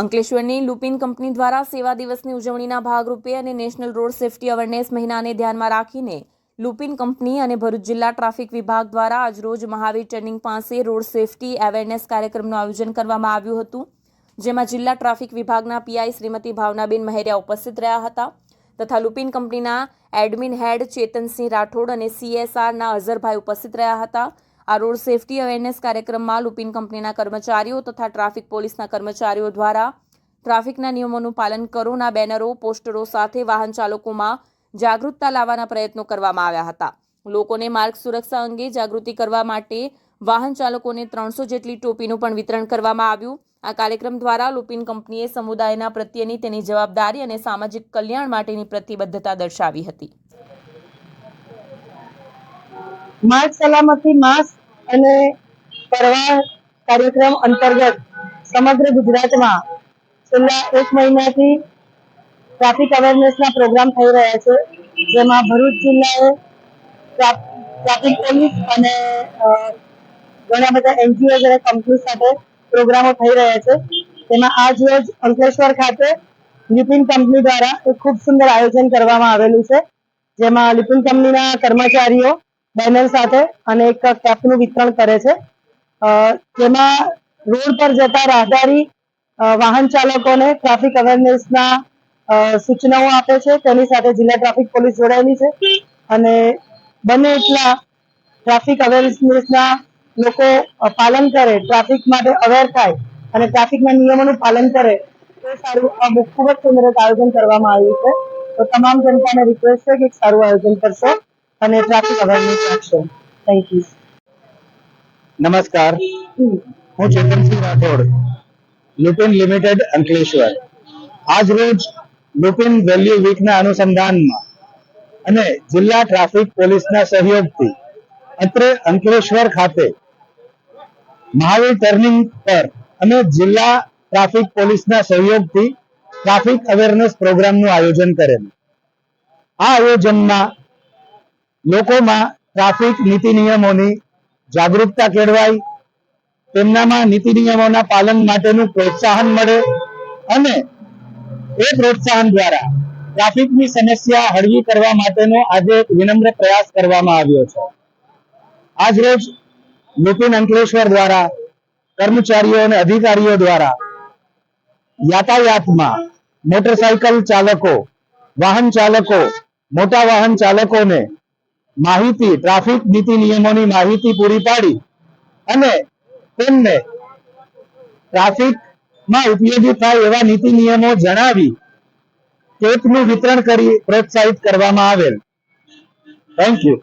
અંકલેશ્વરની Lupin company દ્વારા સેવા દિવસની ઉજવણીના ભાગરૂપે અને નેશનલ રોડ સેફટી અવેરનેસ મહિનાને ધ્યાનમાં રાખીને લુપિન કંપની અને ભરૂચ જિલ્લા ટ્રાફિક વિભાગ દ્વારા આજરોજ મહાવીર ટર્નિંગ પાસે રોડ સેફટી અવેરનેસ કાર્યક્રમનું આયોજન કરવામાં આવ્યું હતું, જેમાં જિલ્લા ટ્રાફિક વિભાગના પીઆઈ શ્રીમતી ભાવનાબેન મહેરિયા ઉપસ્થિત રહ્યા હતા તથા લુપિન કંપનીના એડમિન હેડ ચેતનસિંહ રાઠોડ અને સીએસઆરના અઝરભાઈ ઉપસ્થિત રહ્યા હતા. આ રોડ સેફટી અવેરનેસ કાર્યક્રમમાં લુપિન કંપનીના કર્મચારીઓ તથા ટ્રાફિક પોલીસના કર્મચારીઓ દ્વારા ટ્રાફિકના નિયમોનું પાલન કરોના બેનરો, પોસ્ટરો સાથે વાહન ચાલકોમાં જાગૃતતા લાવવાના પ્રયત્નો કરવામાં આવ્યા હતા. લોકોને માર્ગ સુરક્ષા અંગે જાગૃતિ કરવા માટે વાહન ચાલકોને ત્રણસો જેટલી ટોપીનું પણ વિતરણ કરવામાં આવ્યું. આ કાર્યક્રમ દ્વારા લુપિન કંપનીએ સમુદાયના પ્રત્યેની તેની જવાબદારી અને સામાજિક કલ્યાણ માટેની પ્રતિબદ્ધતા દર્શાવી હતી. માર્ગ સલામતી માસ અને પરવા કાર્યક્રમ અંતર્ગત સમગ્ર ગુજરાતમાં છેલ્લા એક મહિનાથી ટ્રાફિક અવેરનેસના પ્રોગ્રામ થઈ રહ્યા છે, જેમાં ભરૂચ જિલ્લાએ ટ્રાફિક પોલીસ અને ઘણા બધા એનજીઓ અને કંપની સાથે પ્રોગ્રામો થઈ રહ્યા છે, તેમાં આજ રોજ અંકલેશ્વર ખાતે લિપિન કંપની દ્વારા એક ખૂબ સુંદર આયોજન કરવામાં આવેલું છે, જેમાં લિપિન કંપનીના કર્મચારીઓ બેનર સાથે અને એક કેપનું વિતરણ કરે છે. જેમાં રોડ પર જતા રાહદારી વાહન ચાલકોને ટ્રાફિક અવેરનેસના સૂચનાઓ આપે છે. તેની સાથે જિલ્લા ટ્રાફિક પોલીસ જોડાયેલી છે. અને બને એટલા ટ્રાફિક અવેરનેસના લોકો પાલન કરે, ટ્રાફિક માટે અવેર થાય અને ટ્રાફિકના નિયમોનું પાલન કરે તો સારું, આ ખૂબ જ સુંદર આયોજન કરવામાં આવ્યું છે. તો તમામ જનતાને રિક્વેસ્ટ છે કે સારું આયોજન કરશો. અને ટ્રાફિક અવેરનેસ રાખશો. થેન્ક યુ નમસ્કાર. હું ચેતનસિંહ રાઠોડ લુપિન લિમિટેડ અંકલેશ્વર. આજ રોજ લુપિન વેલ્યુ વીકના અનુસંધાનમાં અને જિલ્લા ટ્રાફિક પોલીસના સહયોગથી અત્રે અંકલેશ્વર ખાતે મહાવીર ટર્નિંગ પર અને જિલ્લા ટ્રાફિક પોલીસના સહયોગથી ટ્રાફિક અવેરનેસ પ્રોગ્રામનું આયોજન કરેલું. આ આયોજનમાં લોકોમાં ટ્રાફિક નીતિ નિયમોની જાગૃતતા કેળવાય, તેમનામાં નીતિ નિયમોના પાલન માટેનું પ્રોત્સાહન મળે અને એ પ્રોત્સાહન દ્વારા ટ્રાફિકની સમસ્યા હળવી કરવા માટેનો આજે વિનમ્ર પ્રયાસ કરવામાં આવ્યો છે. આજ રોજ લુપિન અંકલેશ્વર દ્વારા, કર્મચારીઓ અને અધિકારીઓ દ્વારા યાતાયાતમાં મોટરસાયકલ ચાલકો, વાહન ચાલકો, મોટા વાહન ચાલકોને માહિતી, ટ્રાફિક નીતિ નિયમોની માહિતી પૂરી પાડી અને તેમને ટ્રાફિકમાં ઉપયોગી થાય એવા નીતિ નિયમો જણાવી કેકનું વિતરણ કરી પ્રોત્સાહિત કરવામાં આવેલ. Thank you